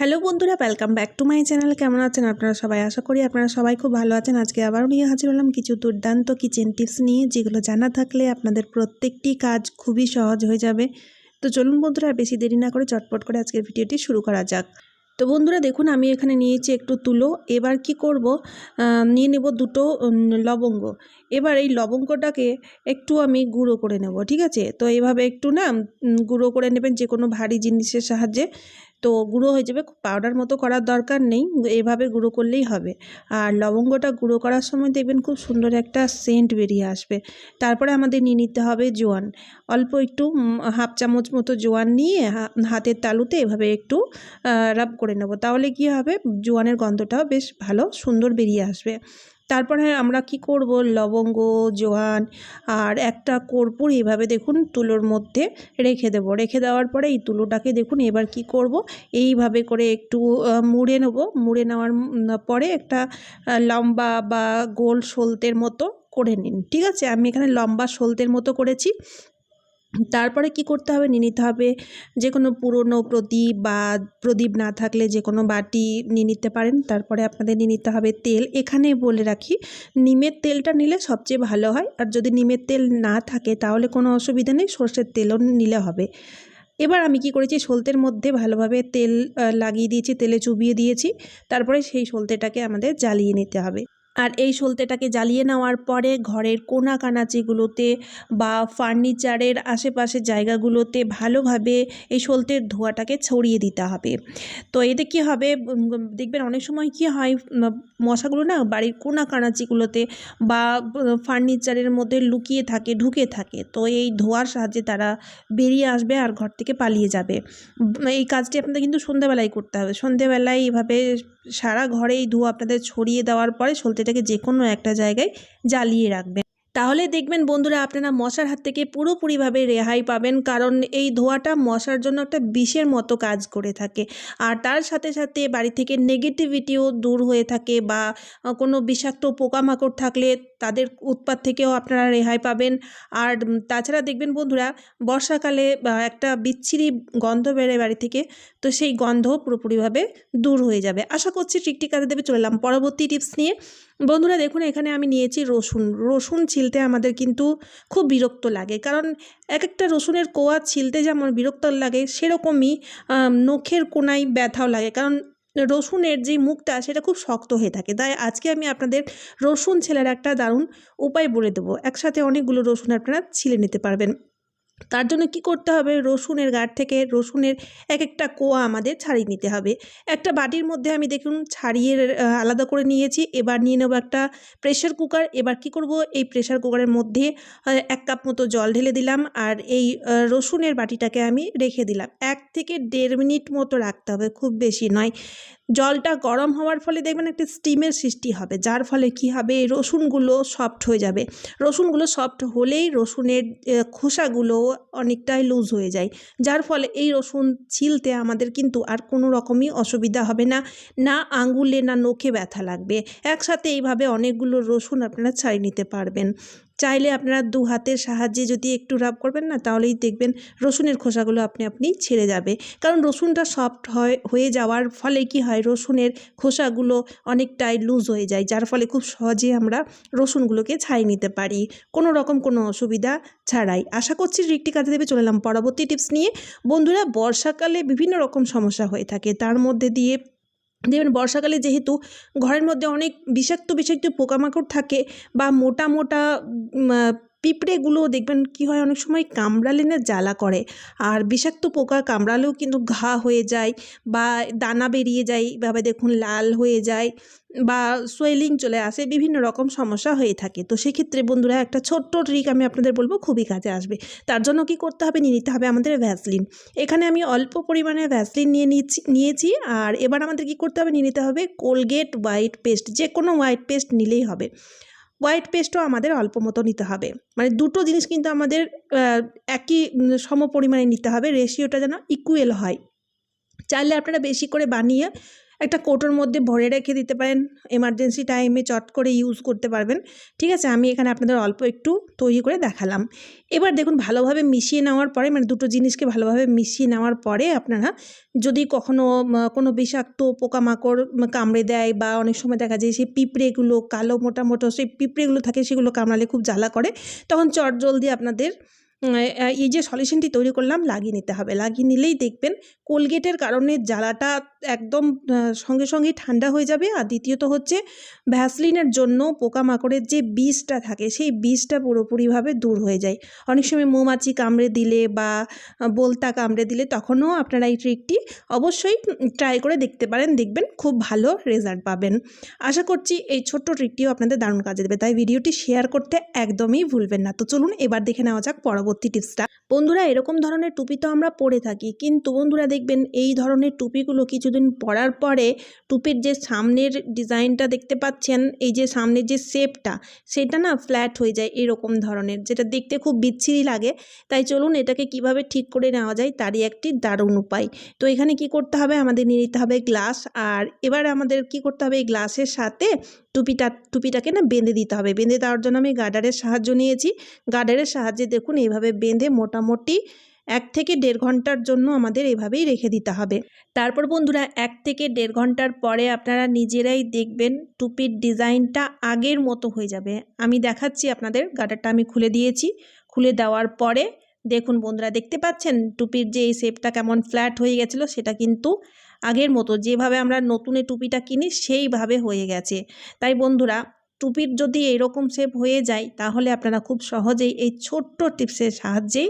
Hello বন্ধুরা welcome back to my channel কেমন আছেন আপনারা সবাই? আশা করি আপনারা সবাই খুব ভালো আছেন। আজকে আবারও নিয়ে হাজির হলাম কিছু দুর্দান্ত কিচেন টিপস নিয়ে, যেগুলো জানা থাকলে আপনাদের প্রত্যেকটি কাজ খুবই সহজ হয়ে যাবে। তো চলুন বন্ধুরা বেশি দেরি না করে চটপট করে আজকের ভিডিওটি শুরু করা যাক। তো বন্ধুরা, দেখুন, আমি এখানে নিয়েছি একটু তুলো। এবার কি করব? নিয়ে নেব দুটো লবঙ্গ। এবার এই লবঙ্গটাকে একটু আমি গুঁড়ো করে নেব, ঠিক আছে? তো এভাবে একটু না গুঁড়ো করে নেবেন যে কোনো ভারী জিনিসের সাহায্যে। তো গুঁড়ো হয়ে যাবে পাউডার মতো করার দরকার নেই, এভাবে গুঁড়ো করলেই হবে। আর লবঙ্গটা গুঁড়ো করার সময় দেখবেন খুব সুন্দর একটা সেন্ট বেরিয়ে আসবে। তারপরে আমাদের নিয়ে নিতে হবে জোয়ান। অল্প একটু হাফ চামচ মতো জোয়ান নিয়ে হাতের তালুতে এভাবে একটু রাব করে নেব। তাহলে কি হবে? জোয়ানের গন্ধটাও বেশ ভালো, সুন্দর বেরিয়ে আসবে। তারপরে আমরা কি করব? লবঙ্গ, জোয়ান আর একটা কর্পূর এইভাবে দেখুন তুলোর মধ্যে রেখে দেব। রেখে দেওয়ার পরে এই তুলোটাকে দেখুন এবার কি করব? এইভাবে করে একটু মুড়ে নেব। মুড়ে নেওয়ার পরে একটা লম্বা বা গোল সলতের মতো করে নিন। ঠিক আছে? আমি এখানে লম্বা সলতের মতো করেছি। তারপরে কি করতে হবে? নিয়ে নিতে হবে যে কোনো পুরনো প্রদীপ বা প্রদীপ না থাকলে যে কোনো বাটি নিয়ে নিতে পারেন। তারপরে আপনাদের নিয়ে নিতে হবে তেল। এখানে বলে রাখি, নিমের তেলটা নিলে সবচেয়ে ভালো হয়। আর যদি নিমের তেল না থাকে তাহলে কোনো অসুবিধা নেই, সর্ষের তেলও নিলে হবে। এবার আমি কি করেছি? সলতের মধ্যে ভালোভাবে তেল লাগিয়ে দিয়েছি, তেলে চুবিয়ে দিয়েছি। তারপরে সেই সলতেটাকে আমাদের জ্বালিয়ে নিতে হবে। আর এই সলতেটাকে জ্বালিয়ে নেওয়ার পরে ঘরের কোনা কানাচিগুলোতে বা ফার্নিচারের আশেপাশের জায়গাগুলোতে ভালোভাবে এই সলতের ধোঁয়াটাকে ছড়িয়ে দিতে হবে। তো এতে কী হবে? দেখবেন অনেক সময় কি হয় মশাগুলো না বাড়ির কোনা কানাচিগুলোতে বা ফার্নিচারের মধ্যে লুকিয়ে থাকে, ঢুকে থাকে। তো এই ধোঁয়ার সাহায্যে তারা বেরিয়ে আসবে আর ঘর থেকে পালিয়ে যাবে। এই কাজটি আপনাদের কিন্তু সন্ধ্যাবেলায় করতে হবে। সন্ধ্যাবেলায় এইভাবে সারা ঘরে এই ধোঁয়া আপনাদের ছড়িয়ে দেওয়ার পরে সলতেটাকে যে কোনো একটা জায়গায় জ্বালিয়ে রাখবেন। তাহলে দেখবেন বন্ধুরা আপনারা মশার হাত থেকে পুরোপুরিভাবে রেহাই পাবেন, কারণ এই ধোঁয়াটা মশার জন্য একটা বিষের মতো কাজ করে থাকে। আর তার সাথে সাথে বাড়ি থেকে নেগেটিভিটিও দূর হয়ে থাকে বা কোনো বিষাক্ত পোকামাকড় থাকলে তাদের উৎপাত থেকেও আপনারা রেহাই পাবেন। আর তাছাড়া দেখবেন বন্ধুরা, বর্ষাকালে একটা বিচ্ছিরি গন্ধ বেরোয় বাড়ি থেকে, তো সেই গন্ধ পুরোপুরিভাবে দূর হয়ে যাবে। আশা করছি ট্রিকটি কাজে দেবে, চলে এলাম পরবর্তী টিপস নিয়ে। বন্ধুরা দেখুন, এখানে আমি নিয়েছি রসুন। রসুন ছিলতে আমাদের কিন্তু খুব বিরক্ত লাগে। কারণ এক একটা রসুনের কোয়া ছিলতে যেমন বিরক্ত লাগে, সেরকমই নখের কোনায় ব্যথাও লাগে। কারণ রসুনের যে মুখটা, সেটা খুব শক্ত হয়ে থাকে। তাই আজকে আমি আপনাদের রসুন ছেলার একটা দারুণ উপায় বলে দেবো। একসাথে অনেকগুলো রসুন আপনারা ছিলে নিতে পারবেন। তার জন্য কি করতে হবে? রসুনের গাঢ় থেকে রসুনের এক একটা কোয়া আমাদের ছাড়িয়ে নিতে হবে। একটা বাটির মধ্যে আমি দেখুন ছাড়িয়ে আলাদা করে নিয়েছি। এবার নিয়ে নেব একটা প্রেশার কুকার এবার কি করব? এই প্রেশার কুকারের মধ্যে এক কাপ মতো জল ঢেলে দিলাম আর এই রসুনের বাটিটাকে আমি রেখে দিলাম। এক থেকে দেড় মিনিট মতো রাখতে হবে, খুব বেশি নয়। জলটা গরম হওয়ার ফলে দেখবেন একটা স্টিমের সৃষ্টি হবে, যার ফলে কি হবে? রসুনগুলো সফট হয়ে যাবে। রসুনগুলো সফট হলেই রসুনের খোসাগুলো অনেকটাই লুজ হয়ে যায়। যার ফলে এই রসুন ছিলতে আমাদের কিন্তু আর কোনো রকমই অসুবিধা হবে না। না আঙ্গুলে না নখে ব্যথা লাগবে। একসাথে এইভাবে অনেকগুলো রসুন আপনারা ছাড়িয়ে নিতে পারবেন। চাইলে আপনারা দু হাতের সাহায্যে যদি একটু রাব করবেন না, তাহলেই দেখবেন রসুনের খোসাগুলো আপনি আপনি ছেড়ে যাবে। কারণ রসুনটা সফট হয়, হয়ে যাওয়ার ফলে কি হয়, রসুনের খোসাগুলো অনেকটাই লুজ হয়ে যায়, যার ফলে খুব সহজে আমরা রসুনগুলোকে ছাড়িয়ে নিতে পারি। কোনো রকম কোনো অসুবিধা ছাড়াই। আশা করছি রিকটি কাজে দেবে, চলে এলাম পরবর্তী টিপস নিয়ে। বন্ধুরা, বর্ষাকালে বিভিন্ন রকম সমস্যা হয়ে থাকে। তার মধ্যে দিয়ে দেখবেন বর্ষাকালে যেহেতু ঘরের মধ্যে অনেক বিষাক্ত বিষাক্ত পোকামাকড় থাকে বা মোটা মোটা পিঁপড়েগুলো দেখবেন কি হয়, অনেক সময় কামড়ালে না জ্বালা করে। আর বিষাক্ত পোকা কামড়ালেও কিন্তু ঘা হয়ে যায় বা দানা বেরিয়ে যায়, এভাবে দেখুন লাল হয়ে যায় বা সোয়েলিং চলে আসে, বিভিন্ন রকম সমস্যা হয়ে থাকে। তো সেক্ষেত্রে বন্ধুরা একটা ছোট্ট ট্রিক আমি আপনাদের বলব খুবই কাজে আসবে। তার জন্য কি করতে হবে, নিয়ে নিতে হবে আমাদের ভ্যাসলিন এখানে আমি অল্প পরিমাণে ভ্যাসলিন নিয়ে নিচ্ছি, নিয়েছি আর এবার আমাদের কি করতে হবে, নিয়ে নিতে হবে কোলগেট হোয়াইট পেস্ট যে কোনো হোয়াইট পেস্ট নিলেই হবে। হোয়াইট পেস্টও আমাদের অল্প মতো নিতে হবে। মানে দুটো জিনিস কিন্তু আমাদের একই সম পরিমাণে নিতে হবে। রেশিওটা যেন ইকুয়েল হয়। চাইলে আপনারা বেশি করে বানিয়ে একটা কোটোর মধ্যে ভরে রেখে দিতে পারেন। এমার্জেন্সি টাইমে চট করে ইউজ করতে পারবেন। ঠিক আছে? আমি এখানে আপনাদের অল্প একটু তৈরি করে দেখালাম। এবার দেখুন, ভালোভাবে মিশিয়ে নেওয়ার পরে মানে দুটো জিনিসকে ভালোভাবে মিশিয়ে নেওয়ার পরে আপনারা যদি কখনো কোনো বিষাক্ত পোকামাকড় কামড়ে দেয় বা অনেক সময় দেখা যায় সেই পিঁপড়েগুলো, কালো মোটা সেই পিঁপড়েগুলো থাকে, সেগুলো কামড়ালে খুব জ্বালা করে, তখন চট জলদি আপনাদের এই যে সলিউশনটি তৈরি করলাম, লাগিয়ে নিতে হবে। লাগিয়ে নিলেই দেখবেন কোলগেটের কারণে জ্বালাটা একদম সঙ্গে সঙ্গে ঠান্ডা হয়ে যাবে। আর দ্বিতীয়ত হচ্ছে ভ্যাসলিনের জন্য পোকামাকড়ের যে বিষটা থাকে, সেই বিষটা পুরোপুরিভাবে দূর হয়ে যায়। অনেক সময় মৌমাছি কামড়ে দিলে বা বোলতা কামড়ে দিলে তখনও আপনারা এই ট্রিকটি অবশ্যই ট্রাই করে দেখতে পারেন, দেখবেন খুব ভালো রেজাল্ট পাবেন। আশা করছি এই ছোট্ট ট্রিকটিও আপনাদের দারুণ কাজে দেবে। তাই ভিডিওটি শেয়ার করতে একদমই ভুলবেন না। তো চলুন এবার দেখে নেওয়া যাক পরবর্তী টিপসটা বন্ধুরা, এরকম ধরনের টুপি তো আমরা পরে থাকি, কিন্তু বন্ধুরা দেখবেন এই ধরনের টুপিগুলো কিছুদিন পরার পরে টুপির যে সামনের ডিজাইনটা দেখতে পাচ্ছেন, এই যে সামনের যে শেপটা সেটা না ফ্ল্যাট হয়ে যায় এরকম ধরনের, যেটা দেখতে খুব বিচ্ছিরি লাগে। তাই চলুন এটাকে কীভাবে ঠিক করে নেওয়া যায় তারই একটি দারুণ উপায়। তো এখানে কি করতে হবে? আমাদের নিয়ে নিতে হবে গ্লাস আর এবার আমাদের কি করতে হবে? এই গ্লাসের সাথে টুপিটা, টুপিটাকে না বেঁধে দিতে হবে। বেঁধে দেওয়ার জন্য আমি গার্ডারের সাহায্য নিয়েছি। গার্ডারের সাহায্যে দেখুন এইভাবে বেঁধে মোটামুটি এক থেকে দেড় ঘণ্টার জন্য আমাদের এভাবেই রেখে দিতে হবে। তারপর বন্ধুরা, এক থেকে দেড় ঘণ্টার পরে আপনারা নিজেরাই দেখবেন টুপির ডিজাইনটা আগের মতো হয়ে যাবে। আমি দেখাচ্ছি আপনাদের, গার্ডারটা আমি খুলে দিয়েছি। খুলে দেওয়ার পরে দেখুন বন্ধুরা, দেখতে পাচ্ছেন? টুপির যে এই শেপটা কেমন ফ্ল্যাট হয়ে গেছিল, সেটা কিন্তু আগের মতো। যেভাবে আমরা নতুনে টুপিটা কিনি, সেইভাবে হয়ে গেছে। তাই বন্ধুরা, টুপির যদি এরকম শেপ হয়ে যায়, তাহলে আপনারা খুব সহজেই এই ছোট্ট টিপসের সাহায্যেই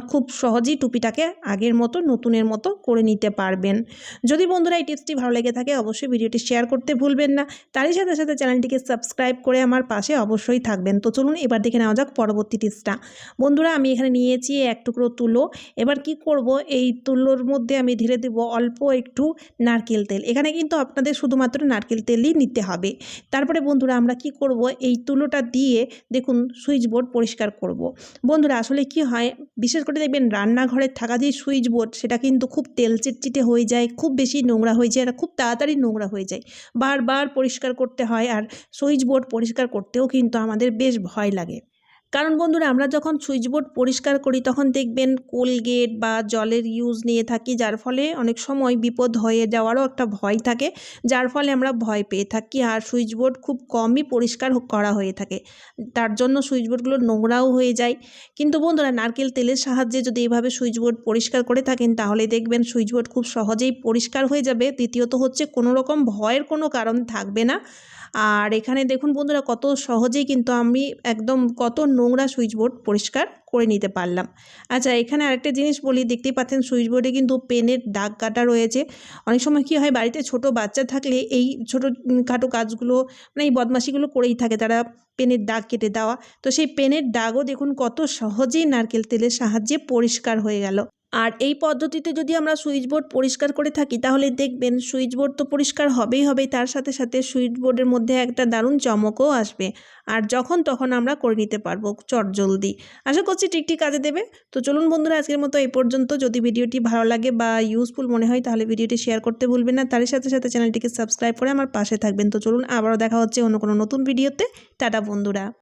খুব সহজেই টুপিটাকে আগের মতো, নতুনের মতো করে নিতে পারবেন। যদি বন্ধুরা এই টিপসটি ভালো লেগে থাকে, অবশ্যই ভিডিওটি শেয়ার করতে ভুলবেন না। তারই সাথে সাথে চ্যানেলটিকে সাবস্ক্রাইব করে আমার পাশে অবশ্যই থাকবেন। তো চলুন এবার দেখে নেওয়া যাক পরবর্তী টিপসটা। বন্ধুরা, আমি এখানে নিয়েছি এক টুকরো তুলো। এবার কি করব? এই তুলোর মধ্যে আমি ঢেলে দেব অল্প একটু নারকেল তেল। এখানে কিন্তু আপনাদের শুধুমাত্র নারকেল তেলই নিতে হবে। তারপরে বন্ধুরা, আমরা কি করব? এই তুলোটা দিয়ে দেখুন, সুইচ বোর্ড পরিষ্কার করব। বন্ধুরা, আসলে কি হয়? বিশেষ করে দেখবেন রান্নাঘরে থাকা যে সুইচ বোর্ড, সেটা কিন্তু খুব তেল চিটচিটে হয়ে যায়, খুব বেশি নোংরা হয়ে যায়, আর খুব তাড়াতাড়ি নোংরা হয়ে যায়। বারবার পরিষ্কার করতে হয়, আর সুইচ বোর্ড পরিষ্কার করতেও কিন্তু আমাদের বেশ ভয় লাগে। কারণ বন্ধুরা, আমরা যখন সুইচ বোর্ড পরিষ্কার করি, তখন দেখবেন কোলগেট বা জলের ইউজ নিয়ে থাকি, যার ফলে অনেক সময় বিপদ হয়ে যাওয়ারও একটা ভয় থাকে, যার ফলে আমরা ভয় পেয়ে থাকি। আর সুইচ বোর্ড খুব কমই পরিষ্কার করা হয়ে থাকে। তার জন্য সুইচ বোর্ডগুলো নোংরাও হয়ে যায়। কিন্তু বন্ধুরা, নারকেল তেলের সাহায্যে যদি এইভাবে সুইচ বোর্ড পরিষ্কার করে থাকেন, তাহলে দেখবেন সুইচ বোর্ড খুব সহজেই পরিষ্কার হয়ে যাবে। দ্বিতীয়ত হচ্ছে, কোনো রকম ভয়ের কোনো কারণ থাকবে না। আর এখানে দেখুন বন্ধুরা, কত সহজেই কিন্তু আমি একদম কত নোংরা সুইচ বোর্ড পরিষ্কার করে নিতে পারলাম। আচ্ছা এখানে আরেকটা জিনিস বলি, দেখতেই পাচ্ছেন সুইচ বোর্ডে কিন্তু পেনের দাগ কাটা রয়েছে। অনেক সময় কী হয়, বাড়িতে ছোট বাচ্চা থাকলে এই ছোটো খাটো কাজগুলো মানে এই বদমাশিগুলো করেই থাকে তারা পেনের দাগ কেটে দেওয়া। তো সেই পেনের দাগও দেখুন কত সহজেই নারকেল তেলের সাহায্যে পরিষ্কার হয়ে গেল। আর এই পদ্ধতিতে যদি আমরা সুইচ বোর্ড পরিষ্কার করে থাকি, তাহলে দেখবেন সুইচ বোর্ড তো পরিষ্কার হবেই হবে, তার সাথে সাথে সুইচ বোর্ডের মধ্যে একটা দারুণ চমকও আসবে। আর যখন তখন আমরা করে নিতে পারব চট জলদি। আশা করছি টিকটি কাজে দেবে। তো চলুন বন্ধুরা, আজকের মতো এই পর্যন্ত। যদি ভিডিওটি ভালো লাগে বা ইউজফুল মনে হয়, তাহলে ভিডিওটি শেয়ার করতে ভুলবেন না। তার সাথে সাথে চ্যানেলটিকে সাবস্ক্রাইব করে আমার পাশে থাকবেন। তো চলুন আবারও দেখা হচ্ছে অন্য কোনো নতুন ভিডিওতে। টাটা বন্ধুরা।